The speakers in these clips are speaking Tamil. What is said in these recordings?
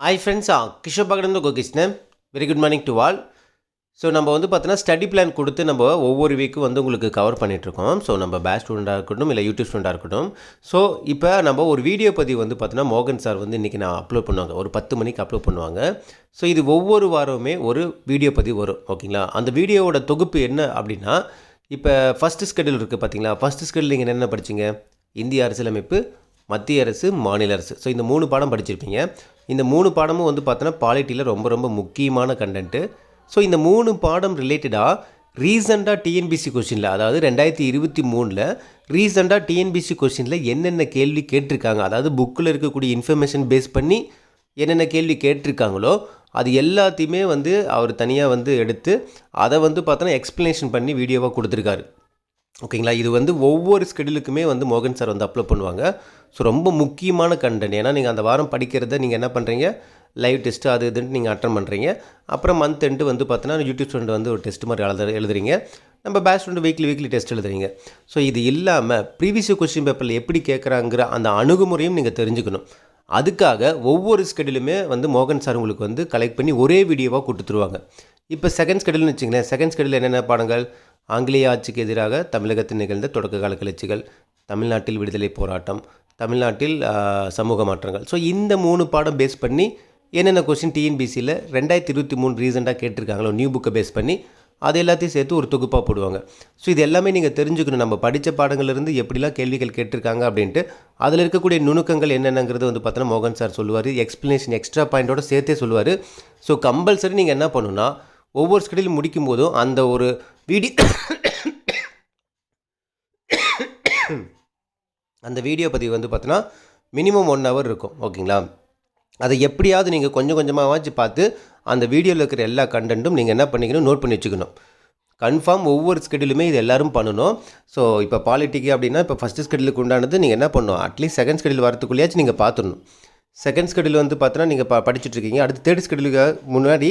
Hi friends Kishore பகடந்து Gokrishnan very good morning to all so நம்ம வந்து பார்த்தோன்னா ஸ்டடி பிளான் கொடுத்து நம்ம ஒவ்வொரு வீக்கும் வந்து உங்களுக்கு கவர் பண்ணிகிட்ருக்கோம் ஸோ நம்ம பேட்ச் ஸ்டூடெண்ட்டாக இருக்கட்டும் இல்லை யூடியூப் ஸ்டூடெண்ட்டாக இருக்கட்டும். ஸோ இப்போ நம்ம ஒரு வீடியோ பதிவு வந்து பார்த்தோன்னா மோகன் சார் வந்து இன்றைக்கி நான் அப்லோட் பண்ணுவாங்க. ஒரு பத்து மணிக்கு அப்லோட் பண்ணுவாங்க. ஸோ இது ஒவ்வொரு வாரமுமே ஒரு வீடியோ பதிவு வரும் ஓகேங்களா? அந்த வீடியோவோட தொகுப்பு என்ன அப்படின்னா இப்போ ஃபஸ்ட்டு ஸ்கெடியூல் இருக்குது பார்த்தீங்களா ஃபஸ்ட்டு ஸ்கெடியூல் நீங்கள் என்னென்ன படிச்சீங்க? இந்திய அரசியலமைப்பு மத்திய அரசு மாநில அரசு. ஸோ இந்த மூணு பாடம் படிச்சிருப்பீங்க. இந்த மூணு பாடமும் வந்து பார்த்தோன்னா பாலிட்டியில் ரொம்ப ரொம்ப முக்கியமான கண்டென்ட்டு ஸோ இந்த மூணு பாடம் ரிலேட்டடாக ரீசெண்டாக டிஎன்பிசி கொஷினில் அதாவது ரெண்டாயிரத்தி இருபத்தி மூணில் ரீசெண்டாக டிஎன்பிசி கொஷினில் என்னென்ன கேள்வி கேட்டிருக்காங்க? அதாவது புக்கில் இருக்கக்கூடிய இன்ஃபர்மேஷன் பேஸ் பண்ணி என்னென்ன கேள்வி கேட்டிருக்காங்களோ அது எல்லாத்தையுமே வந்து அவர் தனியாக வந்து எடுத்து அதை வந்து பார்த்தோன்னா எக்ஸ்ப்ளனேஷன் பண்ணி வீடியோவாக கொடுத்துருக்காரு. ஓகேங்களா? இது வந்து ஒவ்வொரு ஸ்கெடியூலுக்குமே வந்து மோகன் சார் வந்து அப்லோட் பண்ணுவாங்க. ஸோ ரொம்ப முக்கியமான கண்டென்ட். ஏன்னா நீங்கள் அந்த வாரம் படிக்கிறத நீங்கள் என்ன பண்ணுறீங்க லைவ் டெஸ்ட்டு அது இதுன்னு நீங்கள் அட்டன் பண்ணுறீங்க அப்புறம் மந்த் எண்டு வந்து பார்த்தீங்கன்னா யூடியூப் ஸ்டூடெண்ட் வந்து ஒரு டெஸ்ட் மாதிரி எழுத எழுதுறீங்க. நம்ம batch student weekly weekly test எழுதுறீங்க. ஸோ இது இல்லாமல் ப்ரீவியஸ் கொஸ்டின் பேப்பரில் எப்படி கேட்குறாங்கிற அந்த அணுகுமுறையும் நீங்கள் தெரிஞ்சுக்கணும். அதுக்காக ஒவ்வொரு ஸ்கெடியூலுமே வந்து மோகன் சார் உங்களுக்கு வந்து கலெக்ட் பண்ணி ஒரே வீடியோவாக கொடுத்துருவாங்க இப்போ செகண்ட் ஸ்கெடியூல்னு வச்சுங்களேன் செகண்ட் ஸ்கெடியூல் என்னென்ன பாடங்கள்? ஆங்கிலேய ஆட்சிக்கு எதிராக தமிழகத்தில் நிகழ்ந்த தொடக்க கால கிளர்ச்சிகள் தமிழ்நாட்டில் விடுதலை போராட்டம் தமிழ்நாட்டில் சமூக மாற்றங்கள். ஸோ இந்த மூணு பாடம் பேஸ் பண்ணி என்னென்ன கொஸ்டின் டிஎன்பிசியில் ரெண்டாயிரத்தி இருபத்தி மூணு ரீசெண்டாக கேட்டிருக்காங்களோ நியூ புக்கை பேஸ் பண்ணி அது எல்லாத்தையும் சேர்த்து ஒரு தொகுப்பாக போடுவாங்க. ஸோ இது எல்லாமே நீங்கள் தெரிஞ்சுக்கணும். நம்ம படித்த பாடங்கள்லேருந்து எப்படிலாம் கேள்விகள் கேட்டிருக்காங்க அப்படின்ட்டு அதில் இருக்கக்கூடிய நுணுக்கங்கள் என்னென்னங்கிறது வந்து பார்த்தோன்னா மோகன் சார் சொல்லுவார். எக்ஸ்ப்ளனேஷன் எக்ஸ்ட்ரா பாயிண்டோட சேர்த்தே சொல்லுவார். ஸோ கம்பல்சரி நீங்கள் என்ன பண்ணுன்னா ஒவ்வொரு ஸ்கெடியூல் முடிக்கும் போதும் அந்த ஒரு வீடியோ அந்த வீடியோ பதிவு வந்து பார்த்தோன்னா மினிமம் ஒன் ஹவர் இருக்கும். ஓகேங்களா? அதை எப்படியாவது நீங்கள் கொஞ்சம் கொஞ்சமாகவாச்சு பார்த்து அந்த வீடியோவில் இருக்கிற எல்லா கண்டென்ட்டும் நீங்கள் என்ன பண்ணிக்கணும் நோட் பண்ணி வச்சுக்கணும். கன்ஃபார்ம் ஒவ்வொரு ஸ்கெடியூலுமே இது எல்லோரும் பண்ணணும். ஸோ இப்போ பாலிட்டிக்கு அப்படின்னா இப்போ ஃபஸ்ட்டு ஸ்கெடியூலுக்கு உண்டானது நீங்கள் என்ன பண்ணணும்? அட்லீஸ்ட் செகண்ட் ஸ்கெடியூல் வரத்துக்குள்ளேயாச்சும் நீங்கள் பார்த்துடணும். செகண்ட் ஸ்கெடியூல் வந்து பார்த்தோன்னா நீங்கள் ப படிச்சுட்ருக்கீங்க. அடுத்து தேர்ட் ஸ்கெடியூலுக்கு முன்னாடி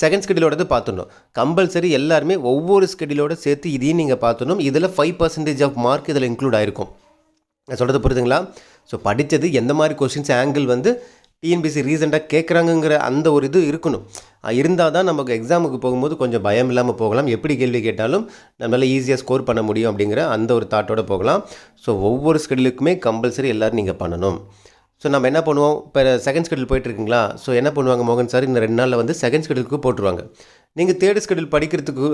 செகண்ட் ஸ்கெடியூலோடது பார்த்துடணும். கம்பல்சரி எல்லாருமே ஒவ்வொரு ஸ்கெடியூலோட சேர்த்து இதையும் நீங்கள் பார்த்துடணும். இதில் ஃபைவ் பர்சன்டேஜ் ஆஃப் மார்க் இதில் இன்க்ளூட் ஆயிருக்கும். நான் சொல்கிறது புரியுதுங்களா? ஸோ படித்தது எந்த மாதிரி கொஸ்டின்ஸ் ஆங்கிள் வந்து டிஎன்பிசி ரீசெண்டாக கேட்குறாங்கங்கிற அந்த ஒரு இது இருக்கணும். இருந்தால் தான் நமக்கு எக்ஸாமுக்கு போகும்போது கொஞ்சம் பயம் இல்லாமல் போகலாம். எப்படி கேள்வி கேட்டாலும் நம்மளால் ஈஸியாக ஸ்கோர் பண்ண முடியும் அப்படிங்கிற அந்த ஒரு தாட்டோடு போகலாம். ஸோ ஒவ்வொரு ஸ்கெடியூலுக்குமே கம்பல்சரி எல்லோரும் நீங்கள் பண்ணணும். ஸோ நம்ம என்ன பண்ணுவோம்? இப்போ செகண்ட் ஸ்கெடியூல் போயிட்டுருக்குங்களா? ஸோ என்ன பண்ணுவாங்க மோகன் சார் இந்த ரெண்டு நாளில் வந்து செகண்ட் ஸ்கெடியூலுக்கு போட்டுருவாங்க. நீங்கள் தேர்ட் ஸ்கெடியூல் படிக்கிறதுக்கு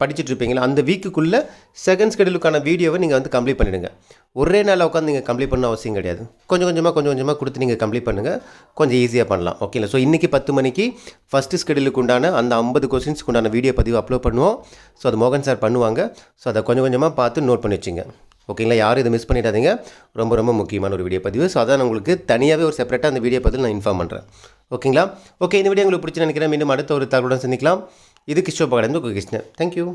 படிச்சுட்டு இருப்பீங்களா அந்த வீக்குக்குள்ளே செகண்ட் ஸ்கெடியூலுக்கான வீடியோவை நீங்கள் வந்து கம்ப்ளீட் பண்ணிவிடுங்க ஒரே நாளில் உட்காந்து நீங்கள் கம்ப்ளீட் பண்ண அவசியம் கிடையாது. கொஞ்சம் கொஞ்சமாக கொஞ்சம் கொஞ்சமாக கொடுத்து நீங்கள் கம்ப்ளீட் பண்ணுங்கள் கொஞ்சம் ஈஸியாக பண்ணலாம். ஓகேங்களா ஸோ இன்றைக்கி பத்து மணிக்கு ஃபஸ்ட்டு ஸ்கெடியூலுக்கு உண்டான அந்த ஐம்பது கொஸ்டின்ஸ்க்கு உண்டான வீடியோ பதிவு அப்லோட் பண்ணுவோம். ஸோ அது மோகன் சார் பண்ணுவாங்க. ஸோ அதை கொஞ்சம் கொஞ்சமாக பார்த்து நோட் பண்ணி வச்சுங்க. ஓகேங்களா? யாரும் இதை மிஸ் பண்ணிடாதீங்க. ரொம்ப ரொம்ப முக்கியமான ஒரு வீடியோ பதிவு. ஸோ அதான் உங்களுக்கு தனியாகவே ஒரு செப்பரேட்டாக அந்த வீடியோ பதில் நான் இன்ஃபார்ம் பண்ணுறேன் ஓகேங்களா? ஓகே இந்த வீடியோ உங்களுக்கு பிடிச்சி நினைக்கிறேன். மீண்டும் அடுத்த ஒரு தகவலுடன் சந்திக்கலாம். இது கிஷோ பகடந்து கிருஷ்ணன். தேங்க்யூ